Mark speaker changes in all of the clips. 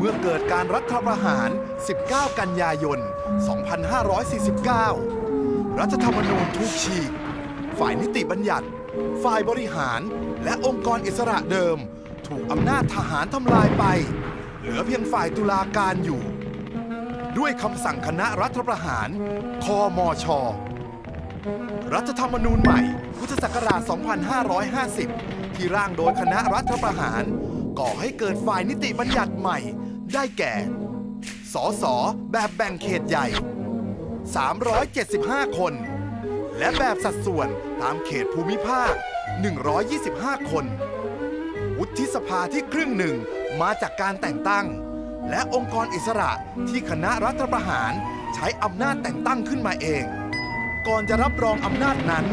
Speaker 1: เมื่อเกิดการรัฐประหาร 19 กันยายน 2549 รัฐธรรมนูญถูกฉีก ฝ่ายนิติบัญญัติ ฝ่ายบริหาร และองค์กรอิสระเดิม ถูกอำนาจทหารทำลายไป เหลือเพียงฝ่ายตุลาการอยู่ ด้วยคำสั่งคณะรัฐประหารคมชรัฐธรรมนูญใหม่ พุทธศักราช 2550 ที่ร่างโดยคณะรัฐประหาร ก่อให้เกิดฝ่ายนิติบัญญัติใหม่ ได้แก่ สส แบบแบ่งเขตใหญ่ 375 คน และแบบสัดส่วนตามเขตภูมิภาค 125 คน วุฒิสภาที่ครึ่งหนึ่งมาจากการแต่งตั้ง และองค์กรอิสระที่คณะรัฐประหารใช้อำนาจแต่งตั้งขึ้นมาเอง ก่อนจะรับรองอำนาจนั้น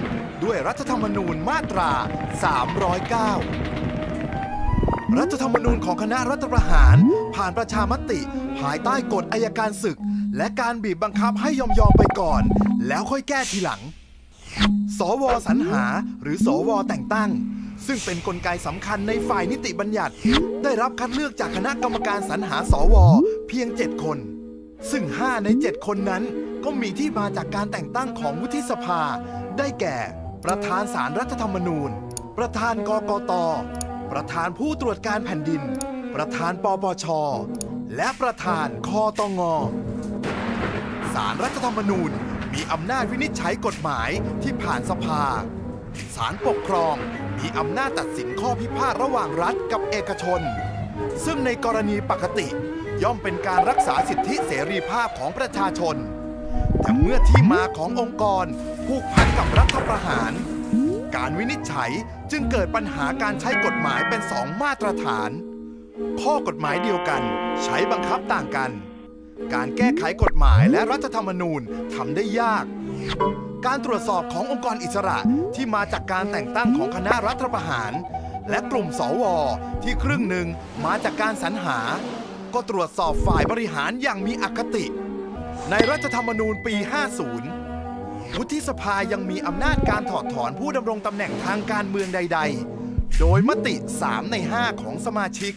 Speaker 1: ด้วยรัฐธรรมนูญมาตรา 309 รัฐธรรมนูญของคณะรัฐประหาร ผ่านประชามติ ภายใต้กฎอายการศึก และการบีบบังคับให้ยอมยอมไปก่อน แล้วค่อยแก้ทีหลัง สวสรรหาหรือสวแต่งตั้ง ซึ่งเป็นนกลไกสำคัญในฝ่ายนิติบัญญัติ ได้รับคัดเลือกจากคณะกรรมการสรรหาสวเพียง 7 คน ซึ่ง 5 ใน 7 คนนั้น ก็มีที่มาจากการแต่งตั้งของวุฒิสภา ได้แก่ ประธานสารรัฐธรรมนูญ ประธานกกต ประธานผู้ตรวจการแผ่นดิน ประธานปปช และประธานคอตองสารรัฐธรรมนูญมีอำนาจวินิจฉัยกฎหมายที่ผ่านสภาสารปกครองมีอำนาจตัดสินข้อพิพาทระหว่างรัฐกับเอกชน ซึ่งในกรณีปกติ ย่อมเป็นการรักษาสิทธิเสรีภาพของประชาชน แต่เมื่อที่มาขององค์กรผูกพันกับรัฐประหาร การวินิจฉัยจึงเกิดปัญหาการใช้กฎหมายเป็นสองมาตรฐาน ข้อกฎหมายเดียวกัน ใช้บังคับต่างกัน การแก้ไขกฎหมายและรัฐธรรมนูญทำได้ยาก การตรวจสอบขององค์กรอิสระที่มาจากการแต่งตั้งของคณะรัฐประหาร และกลุ่มสวที่ครึ่งหนึ่งมาจากการสรรหา ก็ตรวจสอบฝ่ายบริหารอย่างมีอคติ ในรัฐธรรมนูญปี 50 วุฒิสภายังมีอำนาจการถอดถอนผู้ดำรงตำแหน่งทางการเมืองใด ๆ โดยมติ 3 ใน 5 ของสมาชิก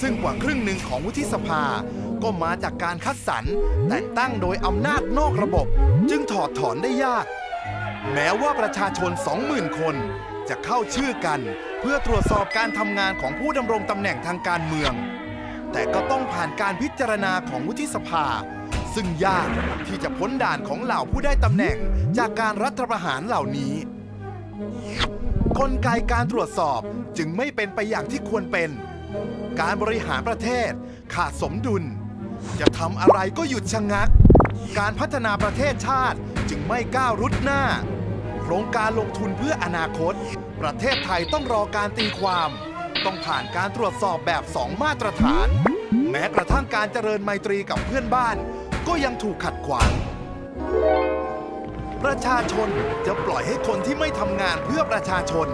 Speaker 1: ซึ่งกว่าครึ่งหนึ่งของวุฒิสภาก็มาจากการคัดสรรแต่งตั้งโดยอำนาจนอกระบบ จึงถอดถอนได้ยาก แม้ว่าประชาชน 20,000 คนจะเข้าชื่อกันเพื่อตรวจสอบการทำงานของผู้ดำรงตำแหน่งทางการเมือง แต่ก็ต้องผ่านการพิจารณาของวุฒิสภา ซึ่งยากที่จะพ้นด่านของเหล่าผู้ได้ตำแหน่งจากการรัฐประหารเหล่านี้ กลไกการตรวจสอบจึงไม่เป็นไปอย่างที่ควรเป็น การบริหารประเทศขาดสมดุล จะทำอะไรก็หยุดชะงัก การพัฒนาประเทศชาติจึงไม่ก้าวรุดหน้า โครงการลงทุนเพื่ออนาคต ประเทศไทยต้องรอการตีความ ต้องผ่านการตรวจสอบแบบสองมาตรฐาน แม้กระทั่งการเจริญไมตรีกับเพื่อนบ้าน ก็ยังถูกขัดขวาง ประชาชนจะปล่อยให้คนที่ไม่ทำงานเพื่อประชาชน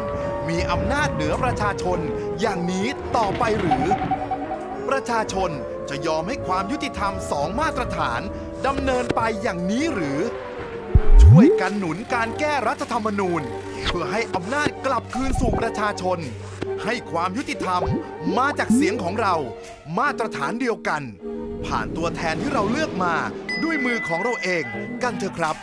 Speaker 1: มีอำนาจเหนือประชาชนอย่างนี้ต่อไปหรือ ประชาชนจะยอมให้ความยุติธรรมสองมาตรฐานดำเนินไปอย่างนี้หรือ ช่วยกันหนุนการแก้รัฐธรรมนูญ เพื่อให้อำนาจกลับคืนสู่ประชาชน ให้ความยุติธรรมมาจากเสียงของเรา มาตรฐานเดียวกัน ผ่านตัวแทนที่เราเลือกมาด้วยมือของเราเองกันเถอะครับ